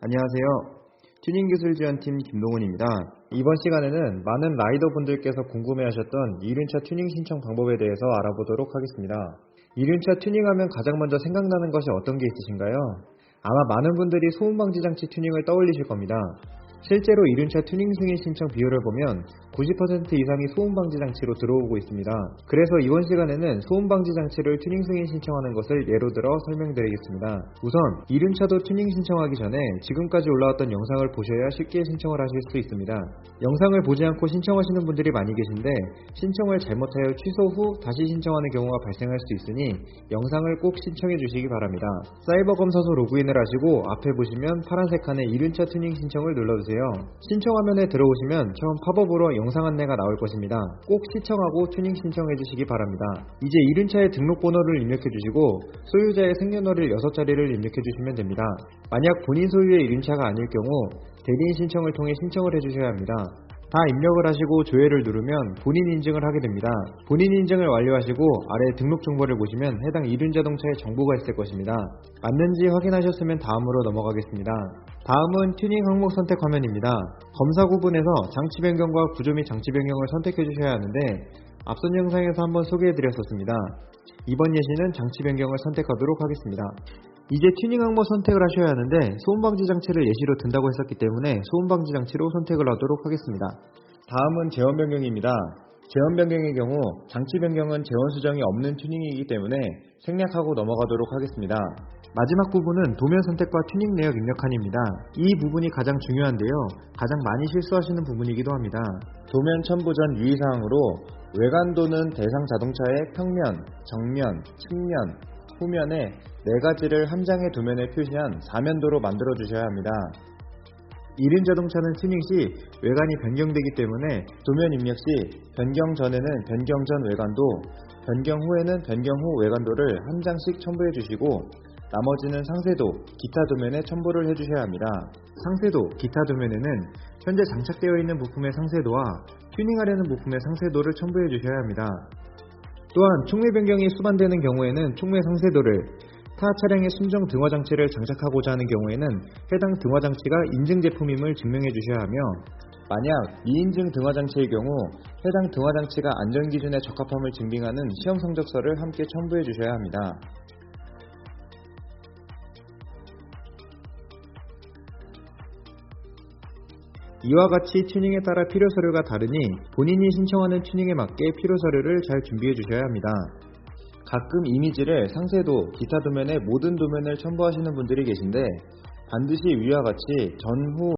안녕하세요. 튜닝 기술 지원팀 김동훈입니다. 이번 시간에는 많은 라이더 분들께서 궁금해하셨던 이륜차 튜닝 신청 방법에 대해서 알아보도록 하겠습니다. 이륜차 튜닝하면 가장 먼저 생각나는 것이 어떤 게 있으신가요? 아마 많은 분들이 소음방지 장치 튜닝을 떠올리실 겁니다. 실제로 이륜차 튜닝 승인 신청 비율을 보면 90% 이상이 소음 방지 장치로 들어오고 있습니다. 그래서 이번 시간에는 소음 방지 장치를 튜닝 승인 신청하는 것을 예로 들어 설명드리겠습니다. 우선 이륜차도 튜닝 신청하기 전에 지금까지 올라왔던 영상을 보셔야 쉽게 신청을 하실 수 있습니다. 영상을 보지 않고 신청하시는 분들이 많이 계신데 신청을 잘못하여 취소 후 다시 신청하는 경우가 발생할 수 있으니 영상을 꼭 신청해 주시기 바랍니다. 사이버 검사소 로그인을 하시고 앞에 보시면 파란색 칸에 이륜차 튜닝 신청을 눌러주세요. 신청 화면에 들어오시면 처음 팝업으로 영상 안내가 나올 것입니다. 꼭 시청하고 튜닝 신청해 주시기 바랍니다. 이제 이륜차의 등록번호를 입력해 주시고 소유자의 생년월일 6자리를 입력해 주시면 됩니다. 만약 본인 소유의 이륜차가 아닐 경우 대리인 신청을 통해 신청을 해 주셔야 합니다. 다 입력을 하시고 조회를 누르면 본인 인증을 하게 됩니다. 본인 인증을 완료하시고 아래 등록 정보를 보시면 해당 이륜 자동차의 정보가 있을 것입니다. 맞는지 확인하셨으면 다음으로 넘어가겠습니다. 다음은 튜닝 항목 선택 화면입니다. 검사 구분에서 장치 변경과 구조 및 장치 변경을 선택해 주셔야 하는데 앞선 영상에서 한번 소개해 드렸었습니다. 이번 예시는 장치 변경을 선택하도록 하겠습니다. 이제 튜닝 항목 선택을 하셔야 하는데 소음방지 장치를 예시로 든다고 했었기 때문에 소음방지 장치로 선택을 하도록 하겠습니다. 다음은 재원 변경입니다. 재원 변경의 경우 장치 변경은 재원 수정이 없는 튜닝이기 때문에 생략하고 넘어가도록 하겠습니다. 마지막 부분은 도면 선택과 튜닝 내역 입력칸입니다. 이 부분이 가장 중요한데요. 가장 많이 실수하시는 부분이기도 합니다. 도면 첨부 전 유의사항으로 외관도는 대상 자동차의 평면, 정면, 측면, 후면에 네 가지를 한 장의 도면에 표시한 사면도로 만들어 주셔야 합니다. 이륜 자동차는 튜닝 시 외관이 변경되기 때문에 도면 입력 시 변경 전에는 변경 전 외관도, 변경 후에는 변경 후 외관도를 한 장씩 첨부해 주시고 나머지는 상세도, 기타 도면에 첨부를 해주셔야 합니다. 상세도, 기타 도면에는 현재 장착되어 있는 부품의 상세도와 튜닝하려는 부품의 상세도를 첨부해 주셔야 합니다. 또한 총매 변경이 수반되는 경우에는 총매 상세도를 타 차량의 순정 등화 장치를 장착하고자 하는 경우에는 해당 등화 장치가 인증 제품임을 증명해 주셔야 하며 만약 미인증 등화 장치의 경우 해당 등화 장치가 안전 기준에 적합함을 증빙하는 시험 성적서를 함께 첨부해 주셔야 합니다. 이와 같이 튜닝에 따라 필요 서류가 다르니 본인이 신청하는 튜닝에 맞게 필요 서류를 잘 준비해 주셔야 합니다. 가끔 이미지를 상세도, 기타 도면의 모든 도면을 첨부하시는 분들이 계신데 반드시 위와 같이 전후